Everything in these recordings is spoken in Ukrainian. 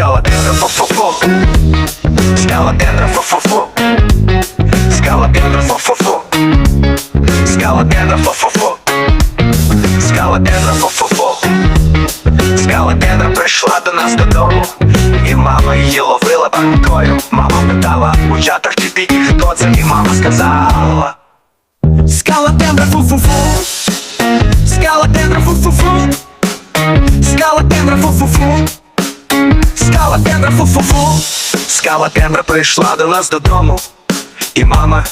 Скалопендра фу-фу-фу. Скалопендра фу-фу-фу. Скалопендра фу-фу-фу. Скалопендра фу-фу-фу. Скалопендра фу-фу-фу. Скалопендра прийшла до нас додому. І мама її ловила банкою Мама питала у чатах чи ти і хто мама сказала Скалопендра фу-фу-фу Скалопендра фу-фу-фу Скалопендра фу-фу-фу. Скалопендра прийшла до нас додому. І мама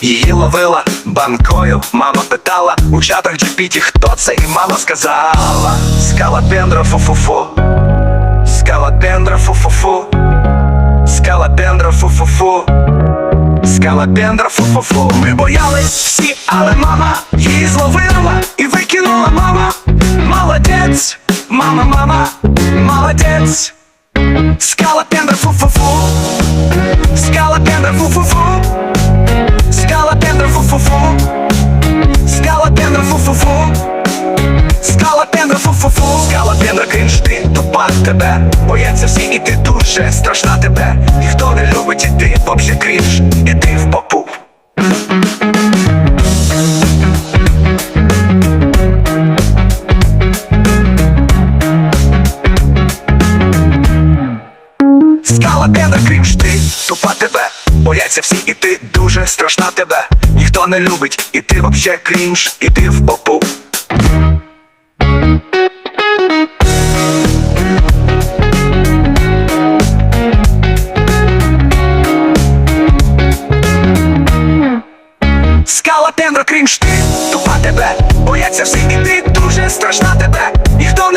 її ловила банкою. Мама питала у чатах GPT, хто це І мама сказала Скала Скалопендра фу-фу-фу Скалопендра фу-фу-фу Скалопендра фу-фу-фу Скалопендра фу-фу-фу Ми боялись всі, але мама її зловила і викинула мама. Молодець, мама, мама, молодець Скалопендра фу-фу-фу. Скалопендра фу-фу-фу. Скалопендра фу-фу-фу. Скалопендра фу-фу-фу. Скалопендра фу-фу-фу. Скалопендра крінж, ти тупа тебе Бояться всі і ти дуже страшна тебе Ніхто не любить Скала п'яна, крім ж ти, тупа тебе, бояться всі, і ти дуже страшна тебе. Ніхто не любить, і ти вообще крінж, і ти в попу. Скала темра крінж ти, тупа тебе, бояться всі, і ти дуже страшна тебе. Ніхто